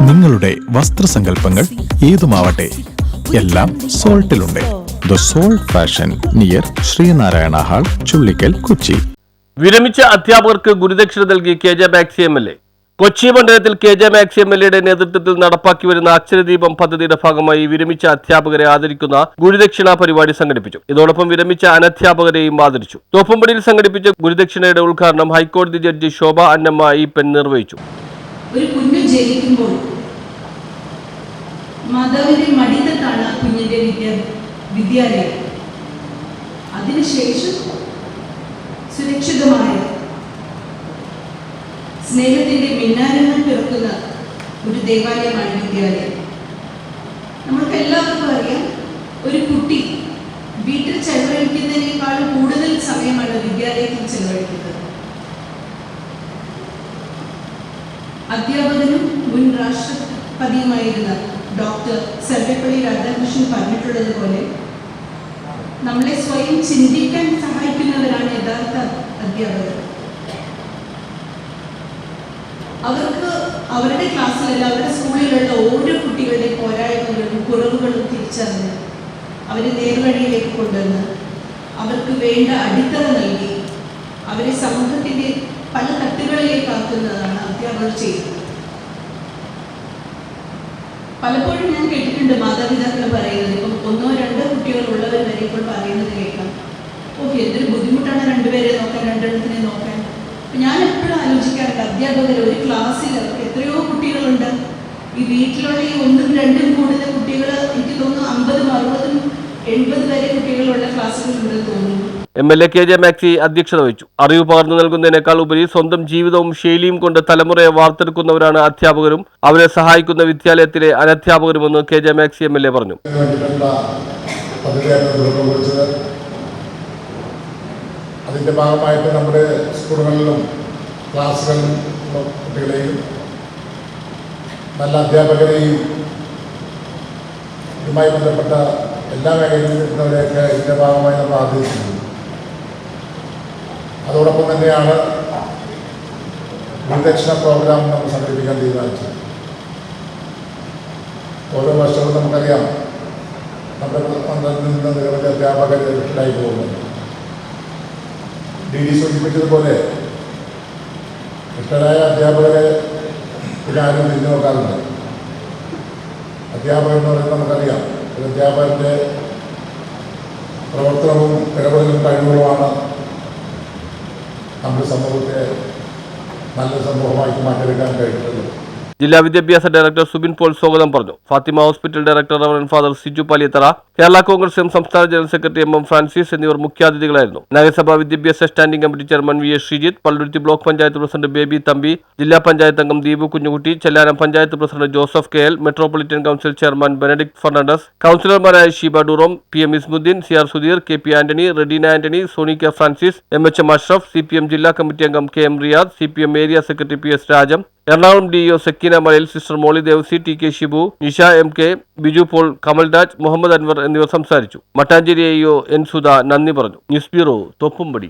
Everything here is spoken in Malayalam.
നിങ്ങളുടെ വസ്ത്രസങ്കല്പങ്ങൾ ഏതുമാവട്ടെ? എല്ലാം സോൾട്ടിലുണ്ട്. The soul fashion near Sreenarayana hall Chullikkal Kochi. വിരമിച്ച അധ്യാപകർക്ക് ഗുരുദക്ഷിണ നൽകി K J Maxy M L A. Kochi മണ്ഡലത്തിൽ K J Maxy M L എയുടെ നേതൃത്വത്തിൽ നടപ്പാക്കി വരുന്ന അക്ഷരദീപം പദ്ധതിയുടെ ഭാഗമായി വിരമിച്ച അധ്യാപകരെ ആദരിക്കുന്ന ഗുരുദക്ഷിണ പരിപാടി സംഘടിപ്പിച്ചു. ഇതോടൊപ്പം വിരമിച്ച അനധ്യാപകരെയും ആദരിച്ചു. തോപ്പുംപടിയിൽ സംഘടിപ്പിച്ച ഗുരുദക്ഷിണയുടെ ഉദ്ഘാടനം ഹൈക്കോടതി ജഡ്ജി ശോഭ അന്നമ്മ ഈ ഈപ്പൻ നിർവഹിച്ചു. ഒരു അതിനുശേഷം സ്നേഹത്തിന്റെ മിന്നാരങ്ങൾ പിറക്കുന്ന ഒരു ദേവാലയമാണ് വിദ്യാലയം. നമ്മൾക്ക് എല്ലാവർക്കും അറിയാം ഒരു കുട്ടി വീട്ടിൽ ചെലവഴിക്കുന്നതിനേക്കാളും കൂടുതൽ സമയമാണ് വിദ്യാലയത്തിൽ ചെലവഴിക്കുന്നത്. അധ്യാപകനും മുൻ രാഷ്ട്രപതിയുമായിരുന്ന ഡോക്ടർ സർവേപ്പള്ളി രാധാകൃഷ്ണൻ പറഞ്ഞിട്ടുള്ളത് പോലെ നമ്മളെ സ്വയം ചിന്തിക്കാൻ സഹായിക്കുന്നവരാണ് യഥാർത്ഥ അധ്യാപകർ അവർക്ക് അവരുടെ ക്ലാസ്സിലല്ല അവരുടെ സ്കൂളിലുള്ള ഓരോ കുട്ടികളുടെ പോരായ്മകളും കുറവുകളും തിരിച്ചറിഞ്ഞ് അവരെ നേർവഴിയിലേക്ക് കൊണ്ടുവന്ന് അവർക്ക് വേണ്ട അടിത്തറ നൽകി അവരെ സമൂഹത്തിന്റെ പല തട്ടുകളിലേക്ക് ആക്കുന്നതാണ് അധ്യാപകർ ചെയ്യുന്നത്. പലപ്പോഴും ഞാൻ കേട്ടിട്ടുണ്ട് മാതാപിതാക്കൾ പറയുന്നത് ഇപ്പം ഒന്നോ രണ്ടോ കുട്ടികൾ ഉള്ളവർ വരെ ഇപ്പോൾ പറയുന്നത് കേൾക്കാം. ഓ എന്തൊരു ബുദ്ധിമുട്ടാണ് രണ്ടുപേരെ നോക്കാൻ രണ്ടെണ്ണത്തിനെ നോക്കാൻ. ഞാൻ എപ്പോഴും ആലോചിക്കാറുണ്ട് അധ്യാപകർ ഒരു ക്ലാസ്സിൽ അവർക്ക് എത്രയോ കുട്ടികളുണ്ട്. ഈ വീട്ടിലുള്ള ഈ ഒന്നും രണ്ടും കൂടുതൽ കുട്ടികൾ എനിക്ക് തോന്നുന്നു അമ്പതും അറുപതും എൺപത് വരെ കുട്ടികളുള്ള ക്ലാസ്സുകളുണ്ടെന്ന് തോന്നുന്നു. M L A K J Maxy അധ്യക്ഷത വഹിച്ചു. അറിവ് പകർന്നു നൽകുന്നതിനേക്കാൾ ഉപരി സ്വന്തം ജീവിതവും ശൈലിയും കൊണ്ട് തലമുറയെ വാർത്തെടുക്കുന്നവരാണ് അധ്യാപകരും. അവരെ സഹായിക്കുന്ന വിദ്യാലയത്തിലെ അനധ്യാപകരുമെന്ന് K J Maxy M L A പറഞ്ഞു. അതിന്റെ ഭാഗമായിട്ട് നമ്മുടെ സ്കൂളുകളിലും ക്ലാസ്സുകളിലും കുട്ടികളെയും നല്ല അധ്യാപകരെയും ഇതുമായി ബന്ധപ്പെട്ട എല്ലാ മേഖലയിലും നിൽക്കുന്നവരെയൊക്കെ ഇതിന്റെ ഭാഗമായി നമ്മൾ ആദരിച്ചിട്ടുണ്ട് അതോടൊപ്പം തന്നെയാണ് ഗുരുദക്ഷിണ പ്രോഗ്രാം നമ്മൾ സംഘടിപ്പിക്കാൻ തീരുമാനിച്ചത്. ഓരോ വർഷവും നമുക്കറിയാം നമ്മുടെ മന്ത്രത്തിൽ നിന്ന് നിരവധി അധ്യാപകർ റിട്ടയർഡായി പോകുന്നുണ്ട്. ഡി ഡി സൂചിപ്പിച്ചതുപോലെ ഇഷ്ടരായ അധ്യാപകരെ ഇതാരും തിരിഞ്ഞു നോക്കാറുണ്ട്. അധ്യാപകർ എന്ന് പറയുന്നത് നമുക്കറിയാം. ഒരു അധ്യാപകന്റെ പ്രവർത്തനവും ഇടപെടലും കഴിവുകളുമാണ് നമ്മുടെ സമൂഹത്തെ നല്ല സമൂഹമാക്കി മാറ്റിയെടുക്കാൻ കഴിഞ്ഞിട്ടുള്ളത്. ജില്ലാ വിദ്യാഭ്യാസ ഡയറക്ടർ സുബിൻ പോൾ സ്വാഗതം പറഞ്ഞു. Fathima hospital director reverend father Siju Paliyathara Kerala Congress M സംസ്ഥാന general secretary M M Francis എന്നിവർ മുഖ്യാതിഥികളായിരുന്നു. നഗരസഭാ വിദ്യാഭ്യാസ standing committee chairman V S Sreejith Palluruthy block panchayat president Baby Thampi ജില്ലാ പഞ്ചായത്ത് അംഗം Deepu Kunjukutty Chellanam panchayat president Joseph K L metropolitan council chairman Benedict Fernandez കൌൺസിലർമാരായ Sheeba Durom P M Ismuddin C R Sudheer K P Antony Redina Antony Sony K Francis M H M Ashraf C P M ജില്ലാ കമ്മിറ്റി അംഗം K M Riyad C P M area secretary P S Rajam Ernakulam D O Sakeena Malayil sister Molly Devassy T K Shibu Nisha M K Biju Paul Kamalraj Muhammad Anwar എന്നിവർ സംസാരിച്ചു. മട്ടാഞ്ചേരി എൻ സുധ നന്ദി പറഞ്ഞു. News bureau Thoppumpady.